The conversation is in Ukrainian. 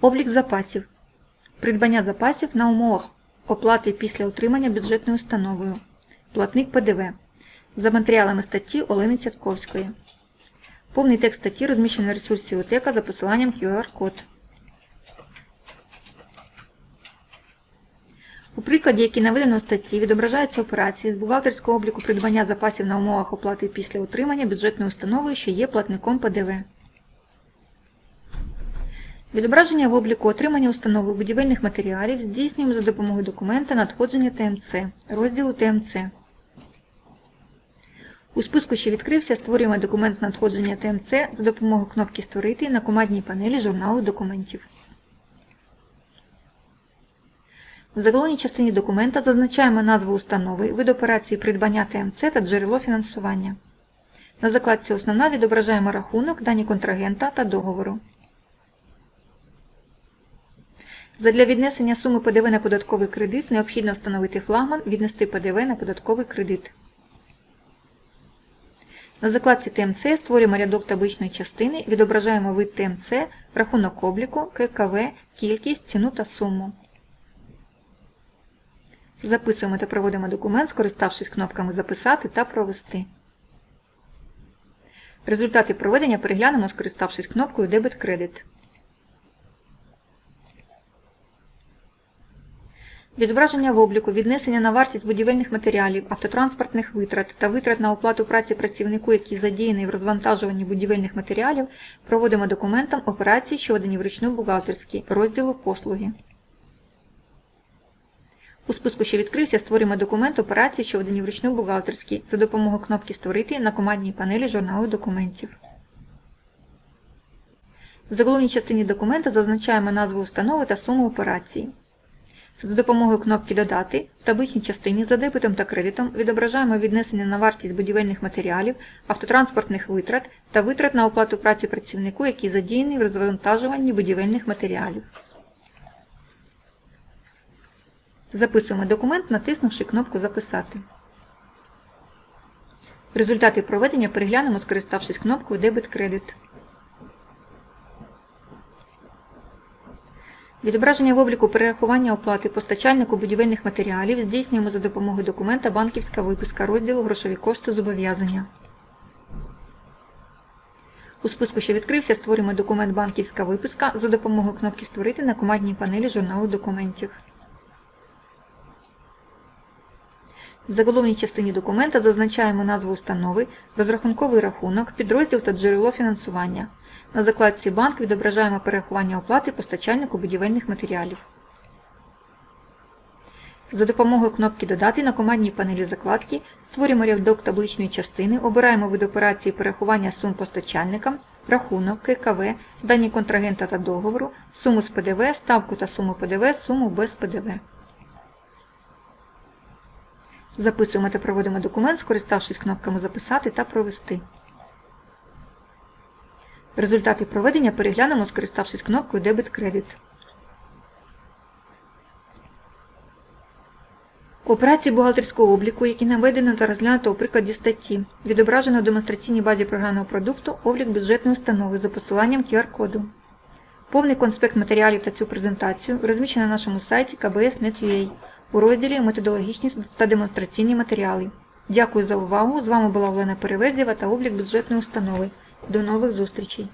Облік запасів. Придбання запасів на умовах оплати після отримання бюджетною установою. Платник ПДВ. За матеріалами статті Олени Цятковської. Повний текст статті розміщений на ресурсі ОТЕКа за посиланням QR-код. У прикладі, який наведено у статті, відображаються операції з бухгалтерського обліку придбання запасів на умовах оплати після отримання бюджетною установою, що є платником ПДВ. Відображення в обліку отримання установи будівельних матеріалів здійснюємо за допомогою документа надходження ТМЦ, розділу ТМЦ. У списку, що відкрився, створюємо документ надходження ТМЦ за допомогою кнопки Створити на командній панелі журналу документів. В заголовній частині документа зазначаємо назву установи, вид операції придбання ТМЦ та джерело фінансування. На закладці Основна відображаємо рахунок, дані контрагента та договору. Задля віднесення суми ПДВ на податковий кредит необхідно встановити флагман, віднести ПДВ на податковий кредит. На закладці ТМЦ створюємо рядок табличної частини, відображаємо вид ТМЦ, рахунок обліку, ККВ, кількість, ціну та суму. Записуємо та проводимо документ, скориставшись кнопками Записати та Провести. Результати проведення переглянемо, скориставшись кнопкою Дебет-кредит. Відображення в обліку, віднесення на вартість будівельних матеріалів, автотранспортних витрат та витрат на оплату праці працівнику, який задіяний в розвантажуванні будівельних матеріалів, проводимо документом операції, що ведені вручну бухгалтерські, розділу послуги. У списку, що відкрився, створюємо документ операції, що ведені вручну бухгалтерські, за допомогою кнопки Створити на командній панелі журналу документів. В заголовній частині документа зазначаємо назву установи та суму операції. За допомогою кнопки Додати в табличній частині за дебетом та кредитом відображаємо віднесення на вартість будівельних матеріалів, автотранспортних витрат та витрат на оплату праці працівнику, який задіяний в розвантажуванні будівельних матеріалів. Записуємо документ, натиснувши кнопку Записати. Результати проведення переглянемо, скориставшись кнопкою Дебет-кредит. Відображення в обліку перерахування оплати постачальнику будівельних матеріалів здійснюємо за допомогою документа Банківська виписка розділу Грошові кошти зобов'язання. У списку, що відкрився, створюємо документ Банківська виписка за допомогою кнопки Створити на командній панелі журналу документів. В заголовній частині документа зазначаємо назву установи, розрахунковий рахунок, підрозділ та джерело фінансування. На закладці Банк відображаємо перерахування оплати постачальнику будівельних матеріалів. За допомогою кнопки Додати на командній панелі закладки створюємо рядок табличної частини, обираємо вид операції перерахування сум постачальникам, рахунок, ККВ, дані контрагента та договору, суму з ПДВ, ставку та суму ПДВ, суму без ПДВ. Записуємо та проводимо документ, скориставшись кнопками Записати та Провести. Результати проведення переглянемо, скориставшись кнопкою Дебет-кредит. Операції бухгалтерського обліку, які наведено та розглянуто у прикладі статті, відображено в демонстраційній базі програмного продукту облік бюджетної установи за посиланням QR-коду. Повний конспект матеріалів та цю презентацію розміщено на нашому сайті kbs.net.ua у розділі Методологічні та демонстраційні матеріали. Дякую за увагу! З вами була Олена Перевезєва та облік бюджетної установи. До нових зустрічей!